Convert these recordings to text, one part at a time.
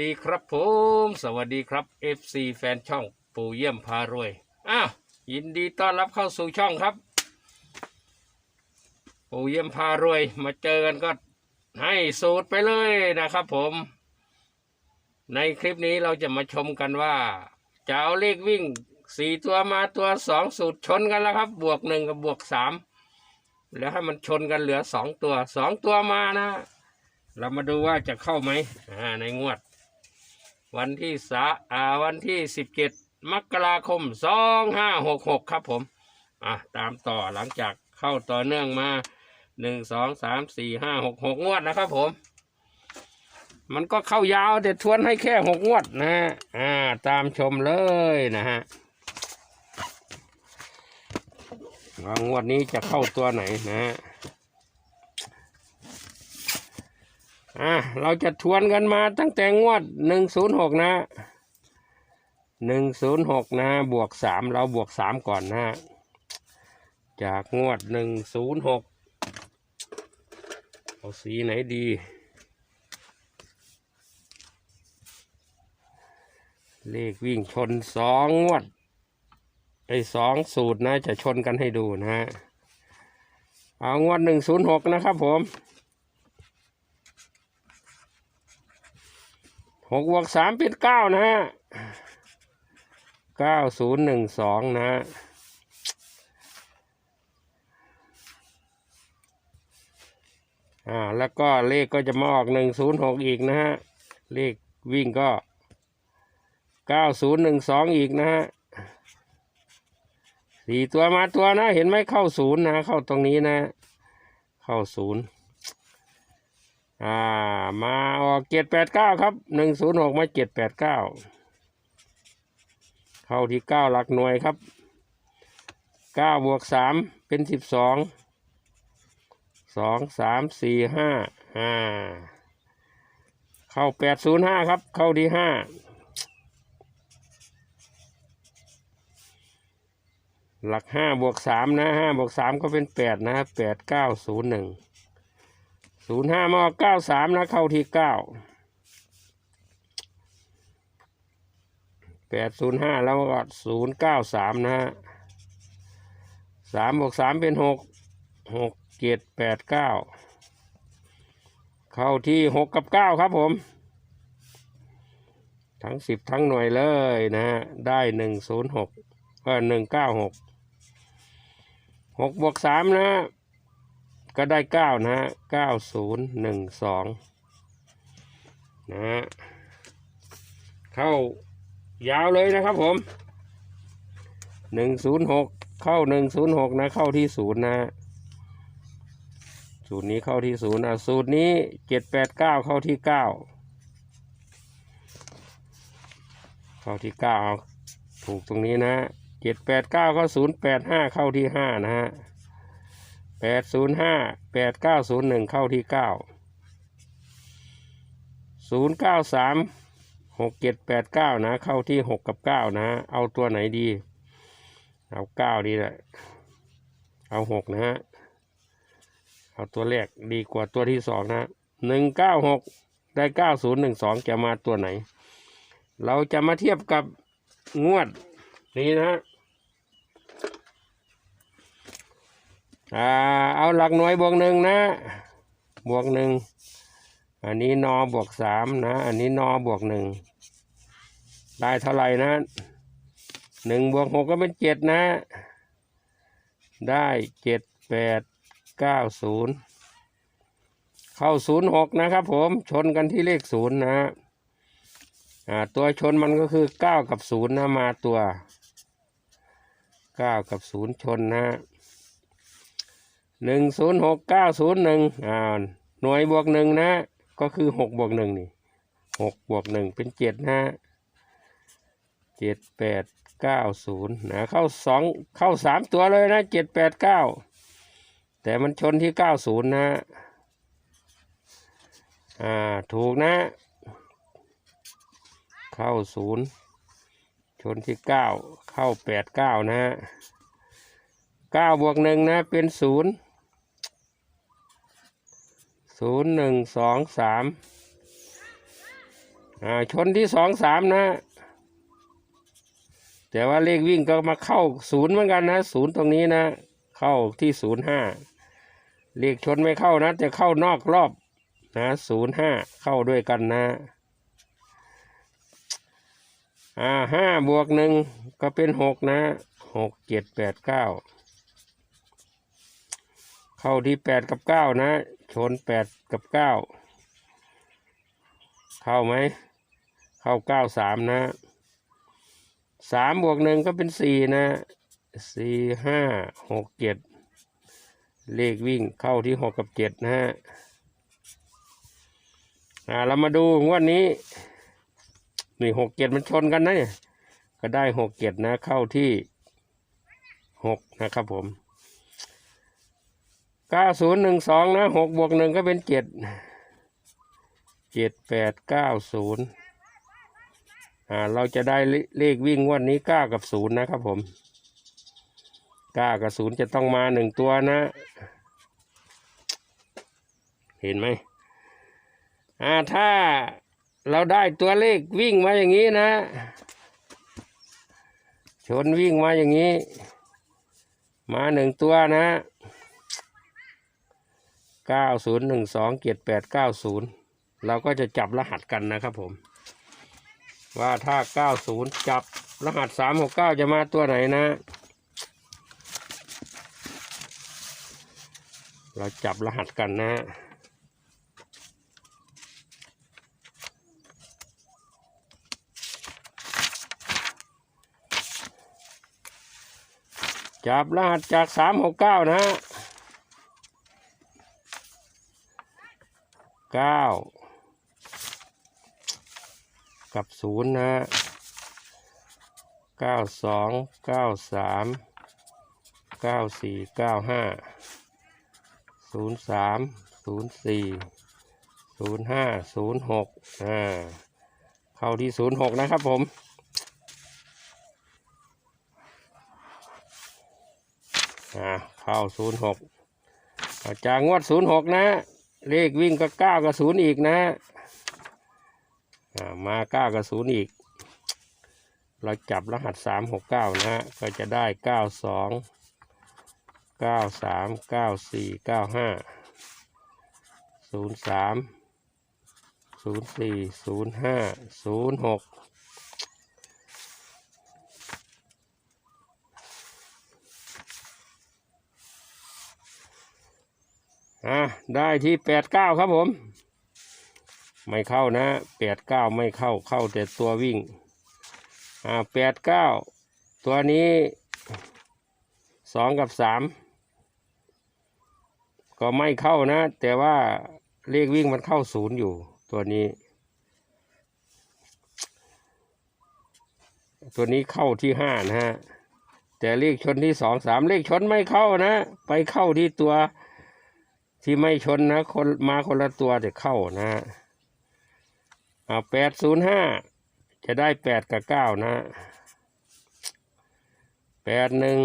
ดีครับผม สวัสดีครับ FC แฟนช่องปู่เยี่ยมพารวยอ้าวยินดีต้อนรับเข้าสู่ช่องครับ ปู่เยี่ยมพารวย มาเจอกันก็ให้สูตรไปเลยนะครับผม ในคลิปนี้เราจะมาชมกันว่า จะเอาเลขวิ่งสี่ตัวมาตัวสองสูตรชนกันแล้วครับ บวกหนึ่งกับบวกสามแล้วให้มันชนกันเหลือสองตัวสองตัวมานะ เรามาดูว่าจะเข้าไหมอ่าในงวด วันที่สาอ่าวันที่สิบเจ็ดมกราคมสองห้าหกหกครับผมอะตามต่อหลังจากเข้าต่อเนื่องมาหนึ่งสองสามสี่ห้าหกหกงวดนะครับผม มันก็เข้ายาวแต่ทวนให้แค่หกงวดนะฮะอ่าตามชมเลยนะฮะว่างวดนี้จะเข้าตัวไหนนะฮะ อะเราจะทวนกันมาตั้งแต่งวดหนึ่งศูนย์หกนะหนึ่งศูนย์หกนะ บวกสามเราบวกสามก่อนนะ จากงวดหนึ่งศูนย์หกเอาสีไหนดี เลขวิ่งชนสองงวดไอ้สองสูตรนะจะชนกันให้ดูนะฮะ เอางวดหนึ่งศูนย์หกนะครับผม หกบวกสามเป็นเก้านะฮะเก้าศูนย์หนึ่งสองนะฮะอ่าแล้วก็เลขก็จะมาออกหนึ่งศูนย์หกอีกนะฮะ เลขวิ่งก็เก้าศูนย์หนึ่งสองอีกนะฮะสี่ตัวมาตัวนะ เห็นไหมเข้าศูนย์นะ เข้าตรงนี้นะ เข้าศูนย์ อ่า มาออกเจ็ดแปดเก้าครับหนึ่งศูนย์หกมาเจ็ดแปดเก้าเข้าที่เก้าหลักหน่วยครับเก้าบวกสามเป็นสิบสองสองสามสี่ห้าอ่าเข้าแปดศูนย์ห้าครับ เข้าที่ห้าหลักห้าบวกสามนะห้าบวกสามก็เป็นแปดนะแปดเก้าศูนย์หนึ่ง ศูนย์ห้ามอเก้าสามนะเข้าที่เก้าแปดศูนย์ห้าแล้วก็ศูนย์เก้าสามนะฮะสามบวกสามเป็นหกหกเจ็ดแปดเก้าเข้าที่หกกับเก้าครับผม ทั้งสิบทั้งหน่วยเลยนะฮะได้หนึ่งศูนย์หกก็หนึ่งเก้าหกหกบวกสามนะ ก็ได้เก้านะฮะเก้าศูนย์หนึ่งสองนะฮะเข้ายาวเลยนะครับผมหนึ่งศูนย์หกเข้าหนึ่งศูนย์หกนะเข้าที่ศูนย์นะสูตรนี้เข้าที่ศูนย์นะสูตรนี้เจ็ดแปดเก้าเข้าที่เก้าเข้าที่เก้าถูกตรงนี้นะเจ็ดแปดเก้าก็ศูนย์แปดห้าเข้าที่ห้านะฮะ แปดศูนย์ห้าแปดเก้าศูนย์หนึ่งเข้าที่เก้าศูนย์เก้าสามหกเจ็ดแปดเก้านะ เข้าที่หกกับเก้านะ เอาตัวไหนดี เอาเก้าดีแหละ เอาหกนะฮะ เอาตัวแรกดีกว่าตัวที่สองนะหนึ่งเก้าหกได้เก้าศูนย์หนึ่งสองจะมาตัวไหน เราจะมาเทียบกับงวดนี้นะฮะ อ่าเอาหลักหน่วยบวกหนึ่งนะ บวกหนึ่งอันนี้นอบวกสามนะ อันนี้นอบวกหนึ่งได้เท่าไหร่นะหนึ่งบวกหกก็เป็นเจ็ดนะ ได้เจ็ดแปดเก้าศูนย์เข้าศูนย์หกนะครับผมชนกันที่เลขศูนย์นะอ่าตัวชนมันก็คือเก้ากับศูนย์นะมาตัวเก้ากับศูนย์ชนนะ หนึ่งศูนย์หกเก้าศูนย์หนึ่งอ่าหน่วยบวกหนึ่งนะ ก็คือหกบวกหนึ่งนี่หกบวกหนึ่งเป็นเจ็ดนะเจ็ดแปดเก้าศูนย์นะเข้าสองเข้าสามตัวเลยนะเจ็ดแปดเก้าแต่มันชนที่เก้าศูนย์นะอ่าถูกนะ เข้าศูนย์ชนที่เก้าเข้าแปดเก้านะเก้าบวกหนึ่งนะเป็นศูนย์ ศูนย์หนึ่งสองสามอ่าชนที่สองสามนะ แต่ว่าเลขวิ่งก็มาเข้าศูนย์เหมือนกันนะศูนย์ตรงนี้นะ เข้าที่ศูนย์ห้าเลขชนไม่เข้านะแต่เข้านอกรอบนะศูนย์ห้าเข้าด้วยกันนะอ่าห้าบวกหนึ่งก็เป็นหกนะหกเจ็ดแปดเก้า เข้าที่แปดกับเก้านะ ชนแปดกับเก้าเข้าไหม เข้าเก้าสามนะสามบวกหนึ่งก็เป็นสี่นะสี่ห้าหกเจ็ดเลขวิ่งเข้าที่หกกับเจ็ดนะฮะอ่าเรามาดูงวดนี้นี่หกเจ็ดมันชนกันนะเนี่ยก็ได้หกเจ็ดนะเข้าที่หกนะครับผม ก้าศูนย์หนึ่งสองนะหกบวกหนึ่งก็เป็นเจ็ดเจ็ดแปดเก้าศูนย์อ่าเราจะได้เลขวิ่งงวันนี้เก้ากับศูนย์นะครับผมเก้ากับศูนย์จะต้องมาหนึ่งตัวนะ เห็นไหมอ่าถ้าเราได้ตัวเลขวิ่งมาอย่างนี้นะ ชนวิ่งมาอย่างนี้ มาหนึ่งตัวนะ เก้าศูนย์หนึ่งสองเจ็ดแปดเก้าศูนย์เราก็จะจับรหัสกันนะครับผม ว่าถ้าเก้าศูนย์จับรหัสสามหกเก้าจะมาตัวไหนนะ เราจับรหัสกันนะจับรหัสจากสามหกเก้านะ เก้ากับศูนย์นะเก้าสองเก้าสามเก้าสี่เก้าห้าศูนย์สามศูนย์สี่ศูนย์ห้าศูนย์หกอ่าเข้าที่ศูนย์หกนะครับผมอ่าเข้าศูนย์หกจากงวดศูนย์หกนะ เลขวิ่งก็เก้ากับศูนย์อีกนะมาเก้ากับศูนย์อีก เราจับรหัสสามหกเก้านะก็จะได้เก้าสองเก้าสามเก้าสี่เก้าห้าศูนย์สามศูนย์สี่ศูนย์ห้าศูนย์หก อะได้ที่แปดเก้าครับผม ไม่เข้านะแปดเก้าไม่เข้าเข้าแต่ตัววิ่ง อ่าแปดเก้าตัวนี้สองกับสามก็ไม่เข้านะ แต่ว่าเลขวิ่งมันเข้าศูนย์อยู่ตัวนี้ ตัวนี้เข้าที่ห้านะฮะแต่เลขชนที่สองสามเลขชนไม่เข้านะ ไปเข้าที่ตัว ที่ไม่ชนนะ คนมาคนละตัวแต่เข้านะเอาแปดศูนย์ห้าจะได้แปดกับเก้านะแปดหนึ่ง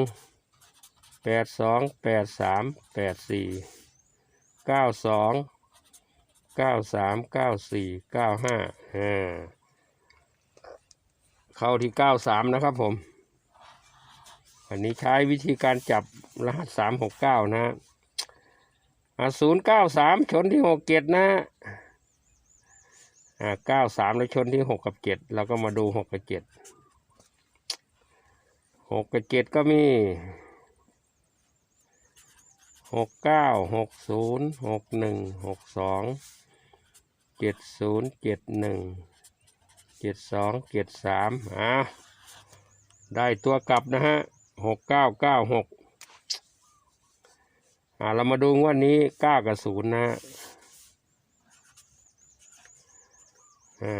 แปดสองแปดสามแปดสี่เก้าสองเก้าสามเก้าสี่เก้าห้าอ่าเข้าที่เก้าสามนะครับผม อันนี้ใช้วิธีการจับรหัสสามหกเก้านะ ศูนย์เก้าสามชนที่หกเจ็ดนะอ่าเก้าสามแล้วชนที่หกกับเจ็ดเราก็มาดูหกกับเจ็ดหกกับเจ็ดก็มีหกเก้าหกศูนย์หกหนึ่งหกสองเจ็ดศูนย์เจ็ดหนึ่งเจ็ดสองเจ็ดสามอ่าได้ตัวกลับนะฮะหกเก้าเก้าหก อ่าเรามาดูงวันนี้เก้ากับศูนย์นะอ่า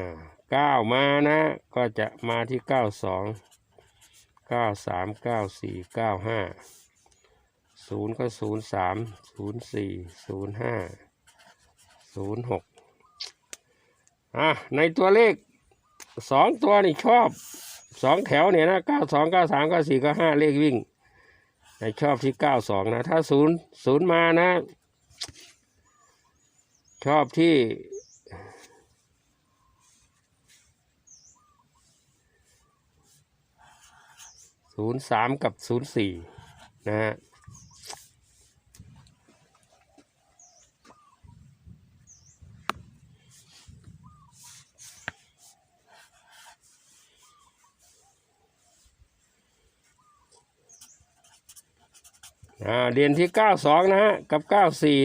เก้ามานะ ก็จะมาที่เก้าสองเก้าสามเก้าสี่เก้าห้าศูนย์ก็ศูนย์สามศูนย์สี่ศูนย์ห้าศูนย์หกอะในตัวเลขสองตัวนี่ชอบสองแถวเนี่ยนะเก้าสองเก้าสามเก้าสี่เก้าห้าเลขวิ่ง ใครชอบที่เก้าสองนะ ถ้าศูนย์ศูนย์มานะ ชอบที่ศูนย์สามกับศูนย์สี่นะฮะ อ่าเด่นที่เก้าสองนะฮะกับเก้าสี่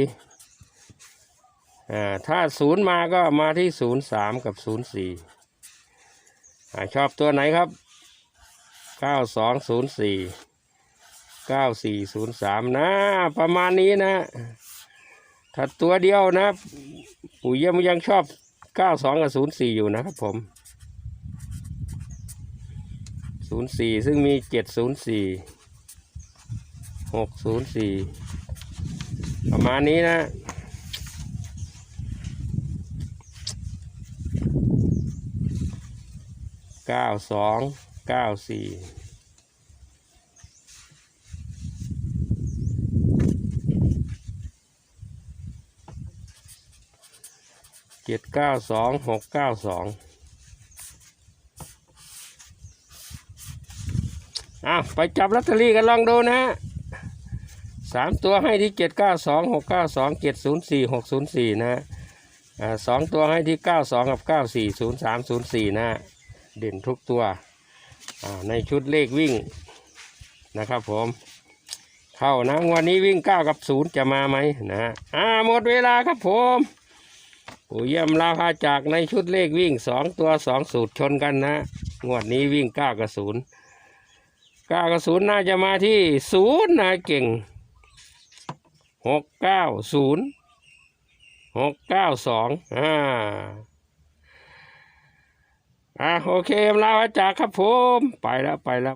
อ่าถ้าศูนย์มาก็มาที่ศูนย์สามกับศูนย์สี่อ่าชอบตัวไหนครับเก้าสองศูนย์สี่เก้าสี่ศูนย์สามนะประมาณนี้นะถ้าตัวเดียวนะปู่เยี่ยมยังชอบเก้าสองกับศูนย์สี่อยู่นะครับผมศูนย์สี่ซึ่งมีเจ็ดศูนย์สี่ หกศูนย์สี่ประมาณนี้นะ เก้าสองเก้าสี่เจ็ดเก้าสองหกเก้าสองอะไปจับลอตเตอรี่กันลองดูนะฮะ สามตัวให้ที่เจ็ดเก้าสองหกเก้าสองเจ็ดศูนย์สี่หกศูนย์สี่นะฮะอ่าสองตัวให้ที่เก้าสองกับเก้าสี่ศูนย์สามศูนย์สี่นะเด่นทุกตัวอ่าในชุดเลขวิ่งนะครับผม เข้านะวันนี้วิ่งเก้ากับศูนย์จะมาไหมนะฮะอ่าหมดเวลาครับผมปู่เยี่ยมลาพาจากในชุดเลขวิ่งสองตัวสองสูตรชนกันนะงวดนี้วิ่งเก้ากับศูนย์เก้ากับศูนย์น่าจะมาที่ศูนย์นะเก่ง หกเก้าศูนย์หกเก้าสองอ่าอ่าโอเคลาจารย์ครับผม ไปแล้วไปแล้ว